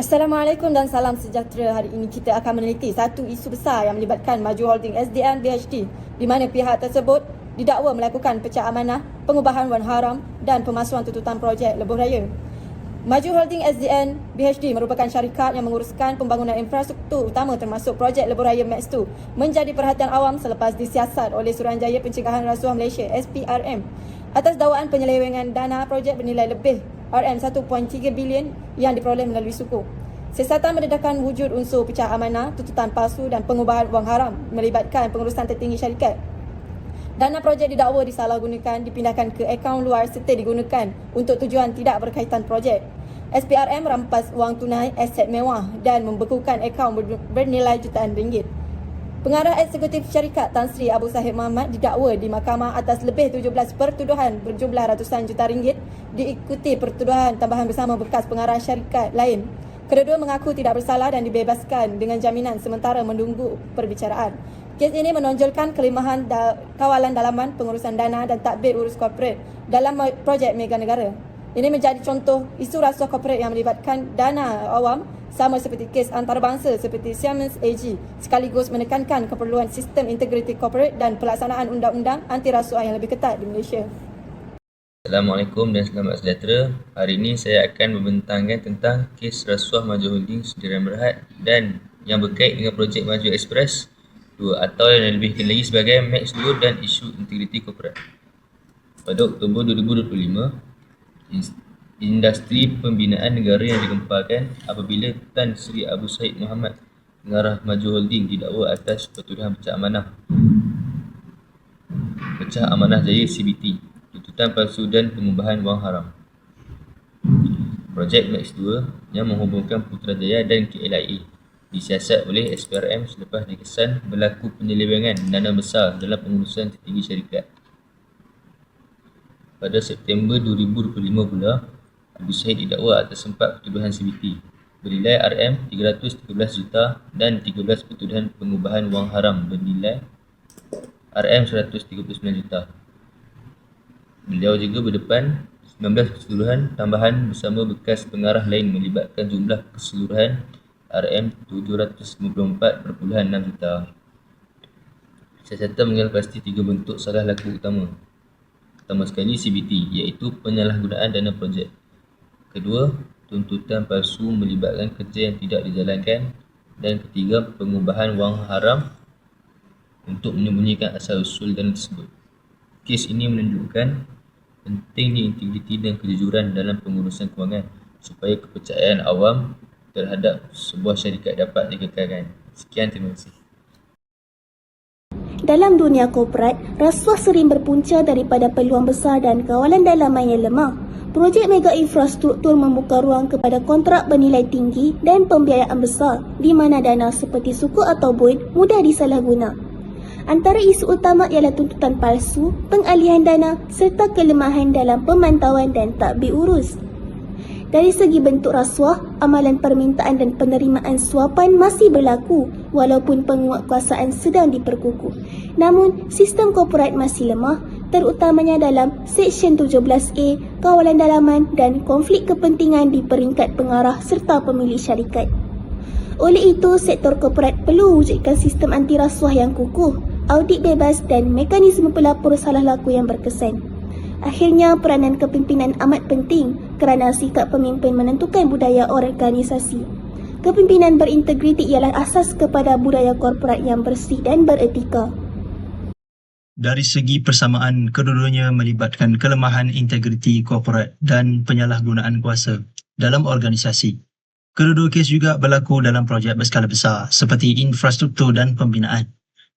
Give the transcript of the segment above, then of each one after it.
Assalamualaikum dan salam sejahtera. Hari ini kita akan meneliti satu isu besar yang melibatkan Maju Holding SDN BHD di mana pihak tersebut didakwa melakukan pecah amanah, pengubahan wan haram dan pemalsuan tuntutan projek Lebuh Raya. Maju Holding SDN BHD merupakan syarikat yang menguruskan pembangunan infrastruktur utama termasuk projek Lebuh Raya Max 2 menjadi perhatian awam selepas disiasat oleh Suruhanjaya Pencegahan Rasuah Malaysia SPRM atas dakwaan penyelewengan dana projek bernilai lebih RM 1.3 bilion yang diperoleh melalui suku. Siasatan mendedahkan wujud unsur pecah amanah, tuntutan palsu dan pengubahan wang haram melibatkan pengurusan tertinggi syarikat. Dana projek didakwa disalahgunakan, dipindahkan ke akaun luar serta digunakan untuk tujuan tidak berkaitan projek. SPRM merampas wang tunai, aset mewah dan membekukan akaun ber- bernilai jutaan ringgit. Pengarah eksekutif syarikat Tan Sri Abu Sahib Muhammad didakwa di mahkamah atas lebih 17 pertuduhan berjumlah ratusan juta ringgit diikuti pertuduhan tambahan bersama bekas pengarah syarikat lain. Kedua-dua mengaku tidak bersalah dan dibebaskan dengan jaminan sementara menunggu perbicaraan. Kes ini menonjolkan kelemahan da- kawalan dalaman pengurusan dana dan takbir urus korporat dalam projek mega negara. Ini menjadi contoh isu rasuah korporat yang melibatkan dana awam sama seperti kes antarabangsa seperti Siemens AG sekaligus menekankan keperluan sistem integriti korporat dan pelaksanaan undang-undang anti rasuah yang lebih ketat di Malaysia. Assalamualaikum dan selamat sejahtera. Hari ini saya akan membentangkan tentang kes rasuah Maju Holding Sdn Berhad dan yang berkait dengan projek Maju Express 2 atau yang lebih lagi sebagai Max 2 dan isu integriti korporat. Pada Oktober 2025, ins- industri pembinaan negara yang digempalkan apabila Tan Sri Abu Said Muhammad pengarah Maju Holding didakwa atas pertuduhan pecah amanah pecah amanah jaya CBT, tuntutan palsu dan pengubahan wang haram. Projek Max 2 yang menghubungkan Putrajaya dan KLIA disiasat oleh SPRM selepas dikesan berlaku penyelewengan dana besar dalam pengurusan tertinggi syarikat. Pada September 2025 pula, Abu Syahid didakwa atas empat pertuduhan CBT bernilai RM 313 juta dan 13 pertuduhan pengubahan wang haram bernilai RM 139 juta. Beliau juga berdepan 19 keseluruhan tambahan bersama bekas pengarah lain melibatkan jumlah keseluruhan RM 754.6 juta. Siasatan mengenal pasti tiga bentuk salah laku utama. Pertama sekali CBT iaitu penyalahgunaan dana projek. Kedua, tuntutan palsu melibatkan kerja yang tidak dijalankan. Dan ketiga, pengubahan wang haram untuk menyembunyikan asal-usul dana tersebut. Kes ini menunjukkan pentingnya integriti dan kejujuran dalam pengurusan kewangan supaya kepercayaan awam terhadap sebuah syarikat dapat dikekalkan. Sekian, terima kasih. Dalam dunia korporat, rasuah sering berpunca daripada peluang besar dan kawalan dalaman yang lemah. Projek mega infrastruktur membuka ruang kepada kontrak bernilai tinggi dan pembiayaan besar di mana dana seperti suku atau boin mudah disalahguna. Antara isu utama ialah tuntutan palsu, pengalihan dana serta kelemahan dalam pemantauan dan takbir urus. Dari segi bentuk rasuah, amalan permintaan dan penerimaan suapan masih berlaku walaupun penguatkuasaan sedang diperkukuh. Namun, sistem korporat masih lemah terutamanya dalam Seksyen 17A, kawalan dalaman dan konflik kepentingan di peringkat pengarah serta pemilik syarikat. Oleh itu, sektor korporat perlu wujudkan sistem anti rasuah yang kukuh, audit bebas dan mekanisme pelapor salah laku yang berkesan. Akhirnya, peranan kepimpinan amat penting kerana sikap pemimpin menentukan budaya organisasi. Kepimpinan berintegriti ialah asas kepada budaya korporat yang bersih dan beretika. Dari segi persamaan, kedua-duanya melibatkan kelemahan integriti korporat dan penyalahgunaan kuasa dalam organisasi. Kedua-dua kes juga berlaku dalam projek berskala besar seperti infrastruktur dan pembinaan.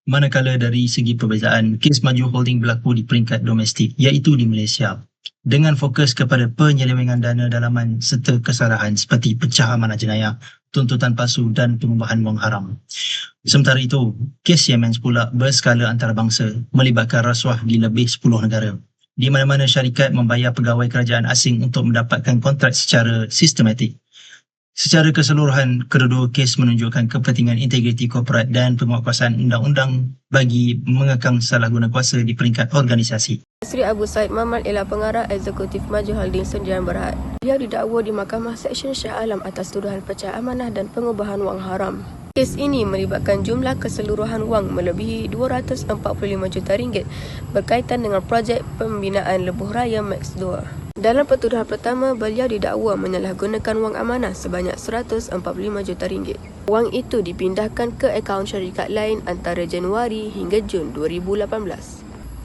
Manakala dari segi perbezaan, kes Maju Holding berlaku di peringkat domestik iaitu di Malaysia dengan fokus kepada penyelewengan dana dalaman serta kesalahan seperti pecah amanah jenayah, tuntutan palsu dan pengubahan wang haram. Sementara itu, kes Siemens pula berskala antarabangsa melibatkan rasuah di lebih 10 negara di mana-mana syarikat membayar pegawai kerajaan asing untuk mendapatkan kontrak secara sistematik. Secara keseluruhan, kedua-dua kes menunjukkan kepentingan integriti korporat dan penguatkuasaan undang-undang bagi mengekang salah guna kuasa di peringkat organisasi. Sri Abu Said Mamat ialah pengarah eksekutif Maju Holding Sendirian Berhad. Beliau didakwa di Mahkamah Seksyen Shah Alam atas tuduhan pecah amanah dan pengubahan wang haram. Kes ini melibatkan jumlah keseluruhan wang melebihi 245 juta ringgit berkaitan dengan projek pembinaan Lebuh Raya Max 2. Dalam pertuduhan pertama, beliau didakwa menyalahgunakan wang amanah sebanyak 145 juta ringgit. Wang itu dipindahkan ke akaun syarikat lain antara Januari hingga Jun 2018.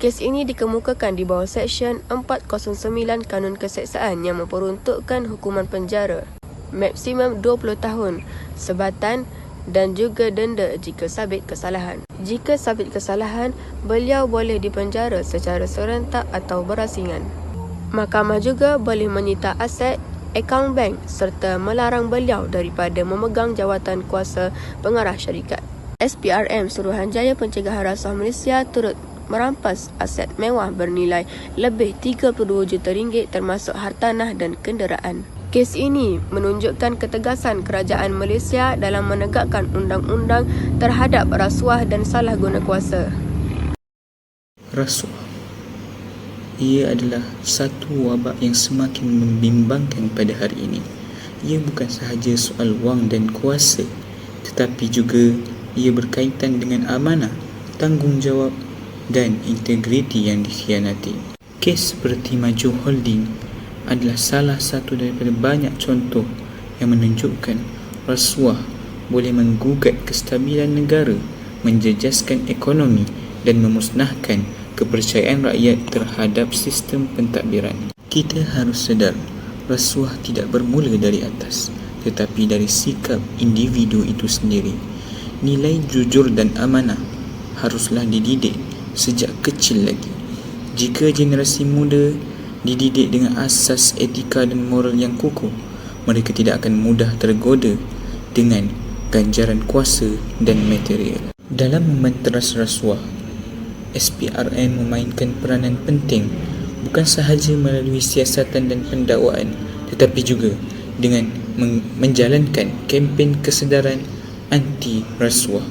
Kes ini dikemukakan di bawah Seksyen 409 Kanun Keseksaan yang memperuntukkan hukuman penjara maksimum 20 tahun sebatan dan juga denda jika sabit kesalahan. Jika sabit kesalahan, beliau boleh dipenjara secara serentak atau berasingan. Mahkamah juga boleh menyita aset akaun bank serta melarang beliau daripada memegang jawatan kuasa pengarah syarikat. SPRM Suruhanjaya Pencegahan Rasuah Malaysia turut merampas aset mewah bernilai lebih 32 juta ringgit termasuk hartanah dan kenderaan. Kes ini menunjukkan ketegasan kerajaan Malaysia dalam menegakkan undang-undang terhadap rasuah dan salah guna kuasa. Rasuah Ia adalah satu wabak yang semakin membimbangkan pada hari ini. Ia bukan sahaja soal wang dan kuasa, tetapi juga ia berkaitan dengan amanah, tanggungjawab dan integriti yang dikhianati. Kes seperti Maju Holding adalah salah satu daripada banyak contoh yang menunjukkan rasuah boleh menggugat kestabilan negara, menjejaskan ekonomi dan memusnahkan kepercayaan rakyat terhadap sistem pentadbiran. Kita harus sedar, rasuah tidak bermula dari atas, tetapi dari sikap individu itu sendiri. Nilai jujur dan amanah haruslah dididik sejak kecil lagi. Jika generasi muda dididik dengan asas etika dan moral yang kukuh, mereka tidak akan mudah tergoda dengan ganjaran kuasa dan material. Dalam mementeras rasuah, SPRM memainkan peranan penting bukan sahaja melalui siasatan dan pendakwaan tetapi juga dengan men- menjalankan kempen kesedaran anti rasuah.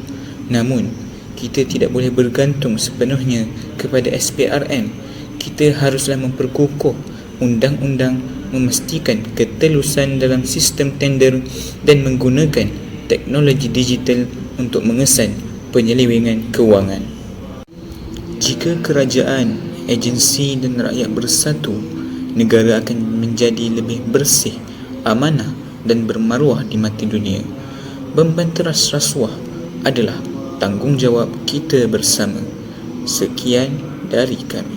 Namun, kita tidak boleh bergantung sepenuhnya kepada SPRM. Kita haruslah memperkukuh undang-undang memastikan ketelusan dalam sistem tender dan menggunakan teknologi digital untuk mengesan penyelewengan kewangan. Jika kerajaan, agensi dan rakyat bersatu, negara akan menjadi lebih bersih, amanah dan bermaruah di mata dunia. Membanteras rasuah adalah tanggungjawab kita bersama. Sekian dari kami.